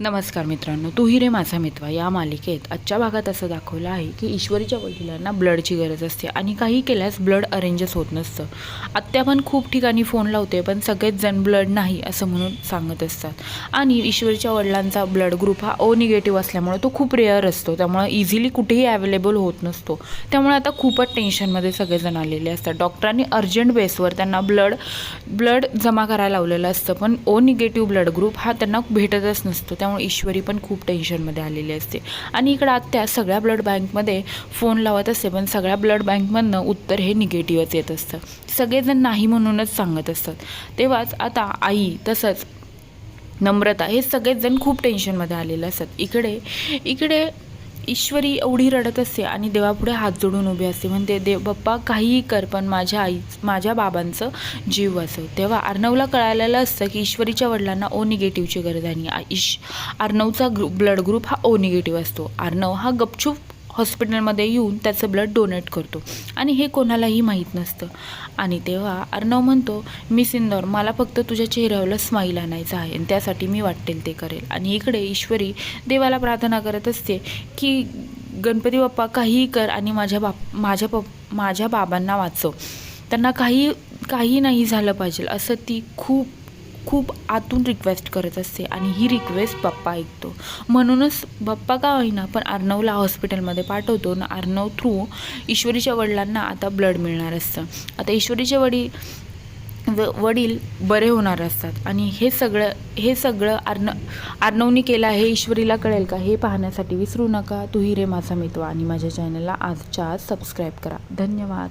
नमस्कार मित्रांनो तू रे माझा मित्र या मालिकेत आजच्या भागात असं दाखवलं आहे की ईश्वरीच्या वडिलांना ब्लडची गरज असते आणि काही केल्यास ब्लड अरेंजच होत नसतं. आत्या पण खूप ठिकाणी फोन लावते पण सगळेच जण ब्लड नाही असं म्हणून सांगत असतात. आणि ईश्वरीच्या वडिलांचा ब्लड ग्रुप हा ओ निगेटिव्ह असल्यामुळे तो खूप रेअर असतो. त्यामुळे इझिली कुठेही अवेलेबल होत नसतो. त्यामुळे आता खूपच टेन्शनमध्ये सगळेजण आलेले असतात. डॉक्टरांनी अर्जंट बेसवर त्यांना ब्लड ब्लड जमा करायला लावलेलं असतं पण ओ निगेटिव्ह ब्लड ग्रुप हा त्यांना भेटतच नसतो. त्या त्यामुळे ईश्वरी पण खूप टेन्शनमध्ये आलेली असते. आणि इकडं आत्या सगळ्या ब्लड बँकमध्ये फोन लावत असते पण सगळ्या ब्लड बँकमधनं उत्तर हे निगेटिव्हच येत असतं. सगळेजण नाही म्हणूनच सांगत असतात. तेव्हाच आता आई तसंच नम्रता हे सगळेच जण खूप टेन्शनमध्ये आलेले असतात. इकडे इकडे ईश्वरी एवढी रडत असते आणि देवापुढे हात जोडून उभी असते. म्हणते देव बाप्पा काहीही कर पण माझ्या आई माझ्या बाबांचं जीव वाचव. तेव्हा अर्णवला कळालेलं असतं की ईश्वरीच्या वडिलांना ओ निगेटिव्हची गरज आहे आणि ईश अर्णवचा ग्रुप ब्लड ग्रुप हा ओ निगेटिव्ह असतो. अर्णव हा गपचूप हॉस्पिटलमध्ये येऊन त्याचं ब्लड डोनेट करतो. आणि हे कोणालाही माहीत नसतं. आणि तेव्हा अर्णव म्हणतो मी सिंदौर मला फक्त तुझ्या चेहऱ्यावर स्माईल आणायचं आहे आणि त्यासाठी मी वाटेल ते करेल. आणि इकडे ईश्वरी देवाला प्रार्थना करत असते की गणपती बाप्पा काहीही कर आणि माझ्या बाप माझ्या पप माझ्या बाबांना वाचव. त्यांना काही काही नाही झालं पाहिजे. असं ती खूप खूप आतून रिक्वेस्ट करत असते आणि ही रिक्वेस्ट बाप्पा ऐकतो. म्हणूनच बाप्पा का होईना पण अर्णवला हॉस्पिटलमध्ये पाठवतो ना अर्णव थ्रू ईश्वरीच्या वडिलांना आता ब्लड मिळणार असतं. आता ईश्वरीचे वडील व वडील बरे होणार असतात. आणि हे सगळं हे सगळं अर्न अर्णवनी केलं आहे ईश्वरीला कळेल का? हे पाहण्यासाठी विसरू नका. तू रे माझा मित्र आणि माझ्या चॅनलला आजच्या आज सबस्क्राईब करा. धन्यवाद.